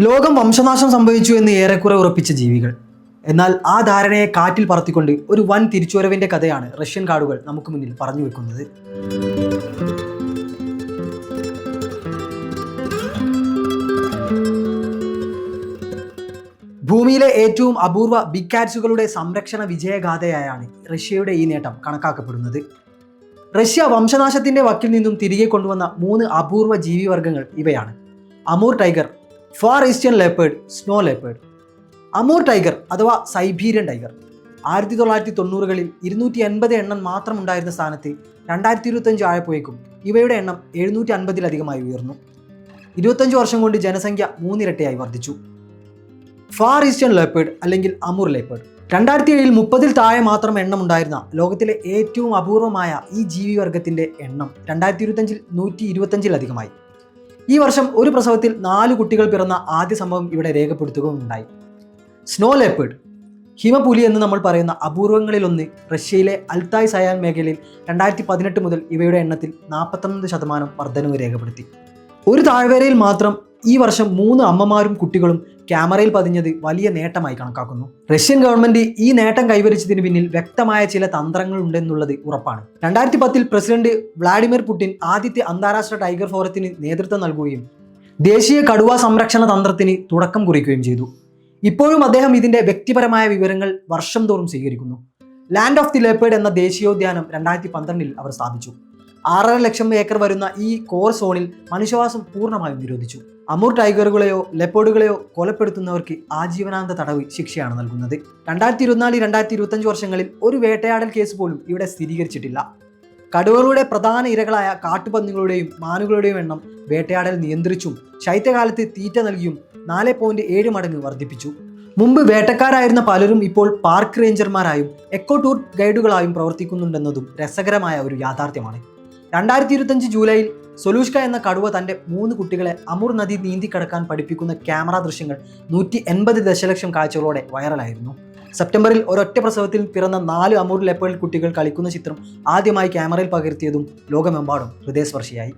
ലോകം വംശനാശം സംഭവിച്ചു എന്ന് ഏറെക്കുറെ ഉറപ്പിച്ച ജീവികൾ. എന്നാൽ ആ ധാരണയെ കാറ്റിൽ പറത്തിക്കൊണ്ട് ഒരു വൻ തിരിച്ചുവരവിന്റെ കഥയാണ് റഷ്യൻ കാടുകൾ നമുക്ക് മുന്നിൽ പറഞ്ഞു വെക്കുന്നത്. ഭൂമിയിലെ ഏറ്റവും അപൂർവ ബിഗ് കാറ്റ്സുകളുടെ സംരക്ഷണ വിജയഗാഥയായാണ് റഷ്യയുടെ ഈ നേട്ടം കണക്കാക്കപ്പെടുന്നത്. റഷ്യ വംശനാശത്തിന്റെ വക്കിൽ നിന്നും തിരികെ കൊണ്ടുവന്ന മൂന്ന് അപൂർവ ജീവിവർഗങ്ങൾ ഇവയാണ്. Amur tiger far eastern leopard snow leopard Amur tiger അഥവാ സൈബീരിയൻ ടൈഗർ. ആയിരത്തി തൊള്ളായിരത്തി തൊണ്ണൂറുകളിൽ ഇരുന്നൂറ്റി അൻപത് എണ്ണം മാത്രം ഉണ്ടായിരുന്ന സ്ഥാനത്ത് രണ്ടായിരത്തി ഇരുപത്തഞ്ച് ആയപ്പോഴേക്കും ഇവയുടെ എണ്ണം എഴുന്നൂറ്റി അൻപതിലധികമായി ഉയർന്നു. ഇരുപത്തഞ്ച് വർഷം കൊണ്ട് ജനസംഖ്യ മൂന്നിരട്ടിയായി വർദ്ധിച്ചു. ഫാർ ഈസ്റ്റേൺ ലേപ്പേഡ് അല്ലെങ്കിൽ അമൂർ ലേപ്പേഡ് രണ്ടായിരത്തി ഏഴിൽ മുപ്പതിൽ താഴെ മാത്രം എണ്ണം ഉണ്ടായിരുന്ന ലോകത്തിലെ ഏറ്റവും അപൂർവമായ ഈ ജീവിവർഗത്തിന്റെ എണ്ണം രണ്ടായിരത്തി ഇരുപത്തഞ്ചിൽ നൂറ്റി ഇരുപത്തഞ്ചിലധികമായി ഈ വർഷം ഒരു പ്രസവത്തിൽ നാല് കുട്ടികൾ പിറന്ന ആദ്യ സംഭവം ഇവിടെ രേഖപ്പെടുത്തുകയുണ്ടായി. സ്നോ ലേപ്പേഡ് ഹിമപുലി എന്ന് നമ്മൾ പറയുന്ന അപൂർവങ്ങളിലൊന്ന് റഷ്യയിലെ അൽത്തായ് സയാൻ മേഖലയിൽ രണ്ടായിരത്തി പതിനെട്ട് മുതൽ ഇവയുടെ എണ്ണത്തിൽ നാൽപ്പത്തൊമ്പത് ശതമാനം വർധനവ് രേഖപ്പെടുത്തി. ഒരു താഴ്വരയിൽ മാത്രം ഈ വർഷം മൂന്ന് അമ്മമാരും കുട്ടികളും ക്യാമറയിൽ പതിഞ്ഞത് വലിയ നേട്ടമായി കണക്കാക്കുന്നു. റഷ്യൻ ഗവൺമെന്റ് ഈ നേട്ടം കൈവരിച്ചതിന് പിന്നിൽ വ്യക്തമായ ചില തന്ത്രങ്ങൾ ഉണ്ടെന്നുള്ളത് ഉറപ്പാണ്. രണ്ടായിരത്തി പത്തിൽ പ്രസിഡന്റ് വ്ളാഡിമിർ പുടിൻ ആദ്യത്തെ അന്താരാഷ്ട്ര ടൈഗർ ഫോറത്തിന് നേതൃത്വം നൽകുകയും ദേശീയ കടുവ സംരക്ഷണ തന്ത്രത്തിന് തുടക്കം കുറിക്കുകയും ചെയ്തു. ഇപ്പോഴും അദ്ദേഹം ഇതിന്റെ വ്യക്തിപരമായ വിവരങ്ങൾ വർഷം തോറും സ്വീകരിക്കുന്നു. ലാൻഡ് ഓഫ് ദി ലേപ്പേഡ് എന്ന ദേശീയോദ്യാനം രണ്ടായിരത്തി പന്ത്രണ്ടിൽ അവർ സ്ഥാപിച്ചു. ആറര ലക്ഷം ഏക്കർ വരുന്ന ഈ കോർ സോണിൽ മനുഷ്യവാസം പൂർണമായും നിരോധിച്ചു. അമൂർ ടൈഗറുകളെയോ ലെപ്പോർഡുകളെയോ കൊലപ്പെടുത്തുന്നവർക്ക് ആജീവനാന്ത തടവ് ശിക്ഷയാണ് നൽകുന്നത്. രണ്ടായിരത്തി ഇരുപത്തിനാല് രണ്ടായിരത്തി ഇരുപത്തഞ്ച് വർഷങ്ങളിൽ ഒരു വേട്ടയാടൽ കേസ് പോലും ഇവിടെ സ്ഥിരീകരിച്ചിട്ടില്ല. കടുവകളുടെ പ്രധാന ഇരകളായ കാട്ടുപന്നികളുടെയും മാനുകളുടെയും എണ്ണം വേട്ടയാടൽ നിയന്ത്രിച്ചും ശൈത്യകാലത്ത് തീറ്റ നൽകിയും നാല് പോയിന്റ് ഏഴ് മടങ്ങ് വർദ്ധിപ്പിച്ചു. മുമ്പ് വേട്ടക്കാരായിരുന്ന പലരും ഇപ്പോൾ പാർക്ക് റേഞ്ചർമാരായും എക്കോ ടൂർ ഗൈഡുകളായും പ്രവർത്തിക്കുന്നുണ്ടെന്നതും രസകരമായ ഒരു യാഥാർത്ഥ്യമാണ്. രണ്ടായിരത്തി ഇരുപത്തഞ്ച് ജൂലൈയിൽ സൊലൂഷ്ക എന്ന കടുവ തന്റെ മൂന്ന് കുട്ടികളെ അമുർ നദി നീന്തി നീന്തിക്കടക്കാൻ പഠിപ്പിക്കുന്ന ക്യാമറ ദൃശ്യങ്ങൾ നൂറ്റി എൺപത് ദശലക്ഷം കാഴ്ചകളോടെ വൈറലായിരുന്നു. സെപ്റ്റംബറിൽ ഒരൊറ്റ പ്രസവത്തിൽ പിറന്ന നാല് അമൂർ ലെപ്പേൾ കുട്ടികൾ കളിക്കുന്ന ചിത്രം ആദ്യമായി ക്യാമറയിൽ പകർത്തിയതും ലോകമെമ്പാടും ഹൃദയസ്പർശിയായി.